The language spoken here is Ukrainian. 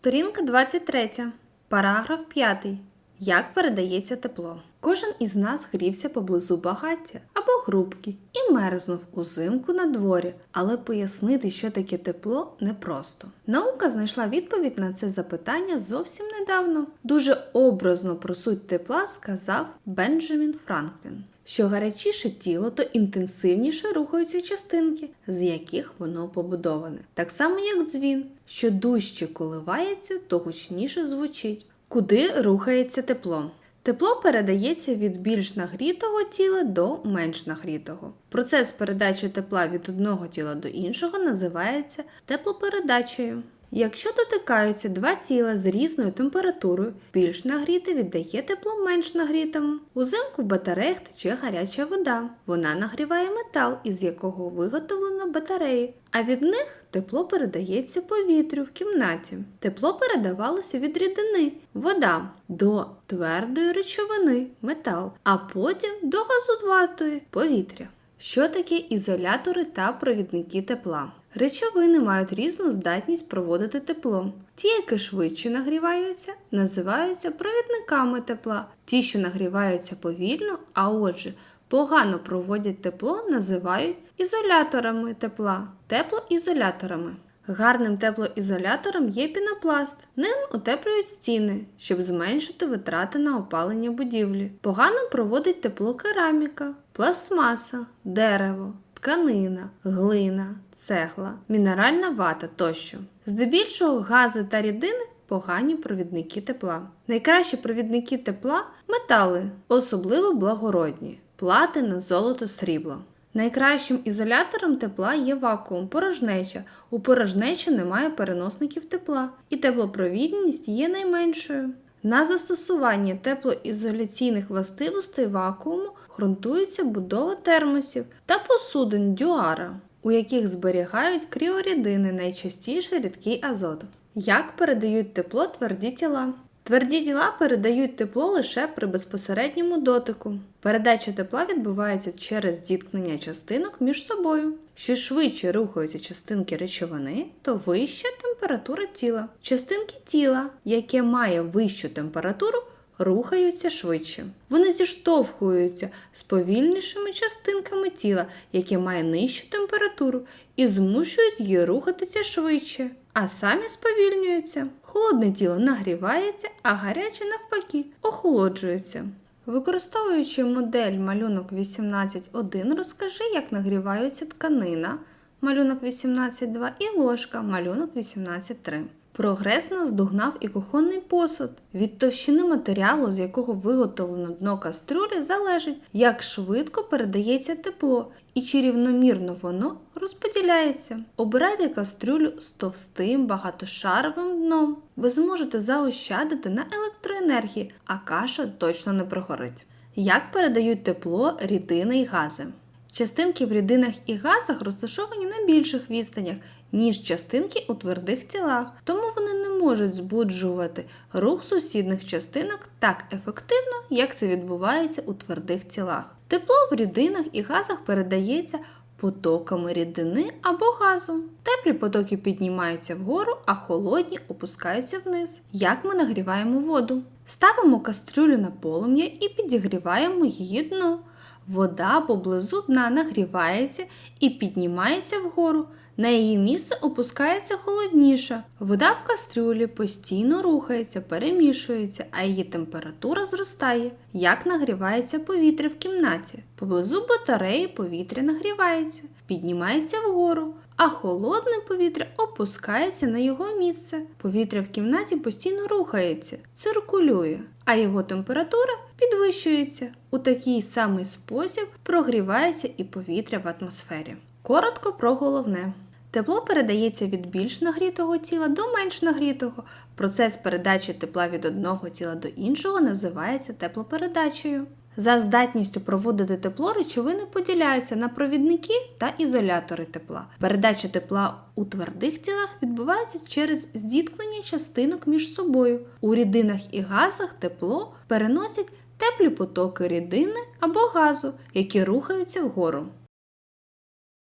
Сторінка 23. Параграф 5. Як передається тепло? Кожен із нас грівся поблизу багаття або грубки і мерзнув узимку на дворі, але пояснити, що таке тепло, непросто. Наука знайшла відповідь на це запитання зовсім недавно. Дуже образно про суть тепла сказав Бенджамін Франклін. Що гарячіше тіло, то інтенсивніше рухаються частинки, з яких воно побудоване. Так само, як дзвін, що дужче коливається, то гучніше звучить. Куди рухається тепло? Тепло передається від більш нагрітого тіла до менш нагрітого. Процес передачі тепла від одного тіла до іншого називається теплопередачею. Якщо дотикаються два тіла з різною температурою, більш нагріте віддає тепло менш нагрітому. Узимку в батареях тече гаряча вода. Вона нагріває метал, із якого виготовлено батареї. А від них тепло передається повітрю в кімнаті. Тепло передавалося від рідини, вода, до твердої речовини, метал, а потім до газуватої повітря. Що таке ізолятори та провідники тепла? Речовини мають різну здатність проводити тепло. Ті, які швидше нагріваються, називаються провідниками тепла. Ті, що нагріваються повільно, а отже, погано проводять тепло, називають ізоляторами тепла, теплоізоляторами. Гарним теплоізолятором є пінопласт. Ним утеплюють стіни, щоб зменшити витрати на опалення будівлі. Погано проводить тепло кераміка, пластмаса, дерево, тканина, глина, цегла, мінеральна вата тощо. Здебільшого гази та рідини погані провідники тепла. Найкращі провідники тепла метали, особливо благородні, платина, золото, срібло. Найкращим ізолятором тепла є вакуум, порожнеча. У порожнечі немає переносників тепла, і теплопровідність є найменшою. На застосування теплоізоляційних властивостей вакууму ґрунтується будова термосів та посудин дюара, у яких зберігають кріорідини, найчастіше рідкий азот. Як передають тепло тверді тіла? Тверді тіла передають тепло лише при безпосередньому дотику. Передача тепла відбувається через зіткнення частинок між собою. Що швидше рухаються частинки речовини, то вища температура тіла. Частинки тіла, яке має вищу температуру, рухаються швидше. Вони зіштовхуються з повільнішими частинками тіла, яке має нижчу температуру, і змушують її рухатися швидше, а самі сповільнюються. Холодне тіло нагрівається, а гаряче навпаки охолоджується. Використовуючи модель малюнок 18.1, розкажи, як нагріваються тканина, малюнок 18.2 і ложка, малюнок 18.3. Прогрес наздогнав і кухонний посуд. Від товщини матеріалу, з якого виготовлено дно кастрюлі, залежить, як швидко передається тепло і чи рівномірно воно розподіляється. Обирайте кастрюлю з товстим багатошаровим дном. Ви зможете заощадити на електроенергії, а каша точно не прогорить. Як передають тепло рідини й гази? Частинки в рідинах і газах розташовані на більших відстанях, ніж частинки у твердих тілах, тому вони не можуть збуджувати рух сусідних частинок так ефективно, як це відбувається у твердих тілах. Тепло в рідинах і газах передається потоками рідини або газу. Теплі потоки піднімаються вгору, а холодні опускаються вниз. Як ми нагріваємо воду? Ставимо кастрюлю на полум'я і підігріваємо її дно. Вода поблизу дна нагрівається і піднімається вгору. На її місце опускається холодніша. Вода в кастрюлі постійно рухається, перемішується, а її температура зростає. Як нагрівається повітря в кімнаті? Поблизу батареї повітря нагрівається, піднімається вгору, а холодне повітря опускається на його місце. Повітря в кімнаті постійно рухається, циркулює, а його температура підвищується. У такий самий спосіб прогрівається і повітря в атмосфері. Коротко про головне. Тепло передається від більш нагрітого тіла до менш нагрітого. Процес передачі тепла від одного тіла до іншого називається теплопередачею. За здатністю проводити тепло речовини поділяються на провідники та ізолятори тепла. Передача тепла у твердих тілах відбувається через зіткнення частинок між собою. У рідинах і газах тепло переносять теплі потоки рідини або газу, які рухаються вгору.